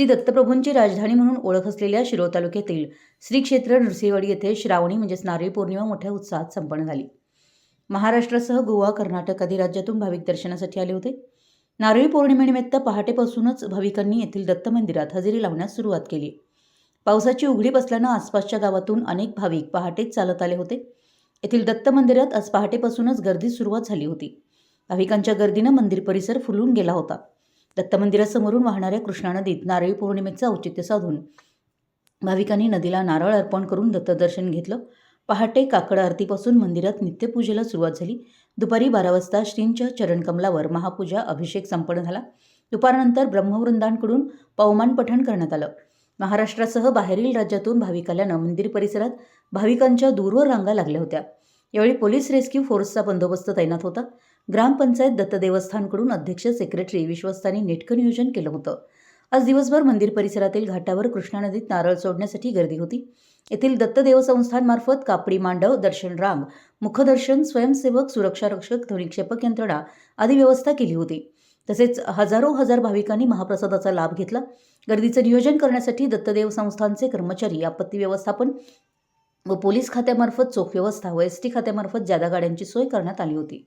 श्री दत्तप्रभूंची राजधानी म्हणून ओळख असलेल्या शिरोळ तालुक्यातील श्री क्षेत्र नृसिंहवाडी येथे श्रावणी म्हणजेच नारळी पौर्णिमा मोठ्या उत्साहात संपन्न झाली. महाराष्ट्रासह गोवा कर्नाटक आदी राज्यातून भाविक दर्शनासाठी आले होते. नारळी पौर्णिमेनिमित्त पहाटेपासूनच भाविकांनी येथील दत्त मंदिरात हजेरी लावण्यास सुरुवात केली. पावसाची उघडीप असल्यानं आसपासच्या गावातून अनेक भाविक पहाटेच चालत आले होते. येथील दत्त मंदिरात आज पहाटेपासूनच गर्दी सुरुवात झाली होती. भाविकांच्या गर्दीनं मंदिर परिसर फुलून गेला होता. दत्त मंदिरासमोरून वाहणाऱ्या कृष्णा नदीत नारळी पौर्णिमेचं औचित्य साधून भाविकांनी नदीला नारळ अर्पण करून दत्तदर्शन घेतलं. पहाटे काकड आरतीपासून मंदिरात नित्यपूजेला सुरुवात झाली. दुपारी बारा वाजता श्रींच्या चरणकमलावर महापूजा अभिषेक संपन्न झाला. दुपारनंतर ब्रह्मवृंदांकडून पवमान पठण करण्यात आलं. महाराष्ट्रासह बाहेरील राज्यातून भाविक आल्यानं मंदिर परिसरात भाविकांच्या दूरवर रांगा लागल्या होत्या. यावेळी पोलीस रेस्क्यू फोर्सचा बंदोबस्त तैनात होता. ग्रामपंचायत दत्त देवस्थानकडून अध्यक्ष सेक्रेटरी विश्वस्तांनी नेटकं नियोजन केलं होतं. आज दिवसभर मंदिर परिसरातील घाटावर कृष्णा नदीत नारळ सोडण्यासाठी गर्दी होती. येथील दत्त देवस्थानमार्फत कापडी मांडव दर्शन रांग मुखदर्शन स्वयंसेवक सुरक्षा रक्षक ध्वनिक्षेपक यंत्रणा आदी व्यवस्था केली होती. तसेच हजारो हजार भाविकांनी महाप्रसादाचा लाभ घेतला. गर्दीचं नियोजन करण्यासाठी दत्तदेव संस्थानचे कर्मचारी आपत्ती व्यवस्थापन व पोलीस खात्यामार्फत चोख व्यवस्था व एस टी खात्यामार्फत जादा गाड्यांची सोय करण्यात आली होती.